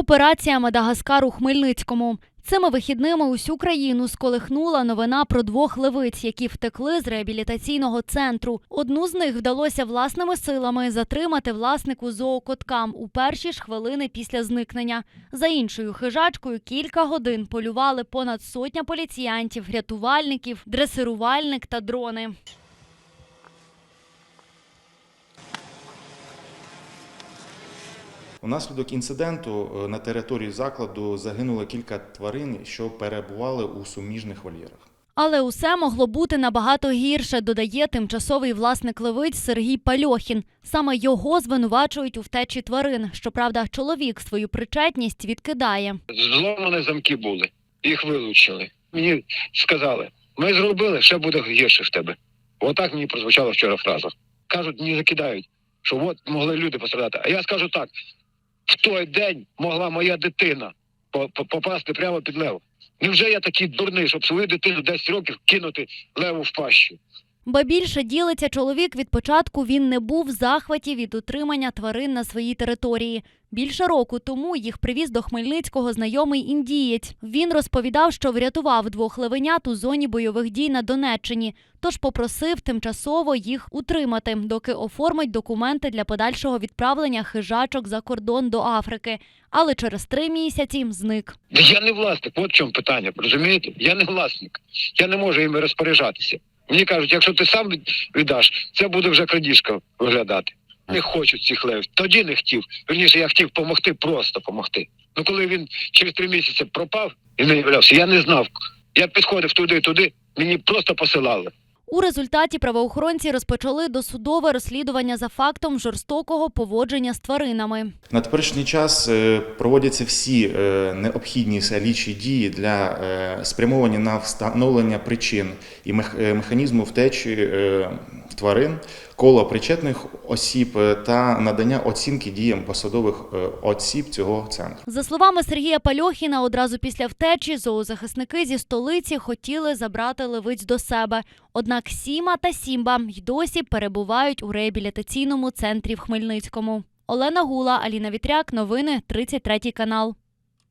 Операція Мадагаскар у Хмельницькому. Цими вихідними усю країну сколихнула новина про двох левиць, які втекли з реабілітаційного центру. Одну з них вдалося власними силами затримати власнику зоокоткам у перші ж хвилини після зникнення. За іншою хижачкою кілька годин полювали понад сотня поліціянтів, рятувальників, дресирувальник та дрони. Унаслідок інциденту е, на території закладу загинуло кілька тварин, що перебували у суміжних вольєрах. Але усе могло бути набагато гірше, додає тимчасовий власник левиць Сергій Пальохін. Саме його звинувачують у втечі тварин. Щоправда, чоловік свою причетність відкидає. Зломані замки були, їх вилучили. Мені сказали, ми зробили, ще буде гірше в тебе. Отак мені прозвучала вчора фраза. Кажуть, мені закидають, що от могли люди пострадати. А я скажу так: в той день могла моя дитина по- по- попасти прямо під лев. Невже я такий дурний, щоб свою дитину 10 років кинути леву в пащу? Ба більше ділиться чоловік від початку він не був в захваті від утримання тварин на своїй території. Більше року тому їх привіз до Хмельницького знайомий індієць. Він розповідав, що врятував двох левенят у зоні бойових дій на Донеччині, тож попросив тимчасово їх утримати, доки оформить документи для подальшого відправлення хижачок за кордон до Африки. Але через три місяці зник. Я не власник, от в чому питання. Розумієте? Я не власник. Я не можу їм розпоряджатися. Мені кажуть, якщо ти сам віддаш, це буде вже крадіжка виглядати. Не хочу цих левів. Тоді не хотів. Верніше, я хотів допомогти, просто допомогти. Ну коли він через три місяці пропав і не являвся, я не знав. Я підходив туди-туди, мені просто посилали. У результаті правоохоронці розпочали досудове розслідування за фактом жорстокого поводження з тваринами. На теперішній час е, проводяться всі е, необхідні слідчі дії для е, спрямовані на встановлення причин і механізму втечі тварин, коло причетних осіб е, та надання оцінки діям посадових е, осіб цього центру. За словами Сергія Пальохіна, одразу після втечі зоозахисники зі столиці хотіли забрати левиць до себе. Однак Сіма та Сімба й досі перебувають у реабілітаційному центрі в Хмельницькому. Олена Гула, Аліна Вітряк, новини 33 канал.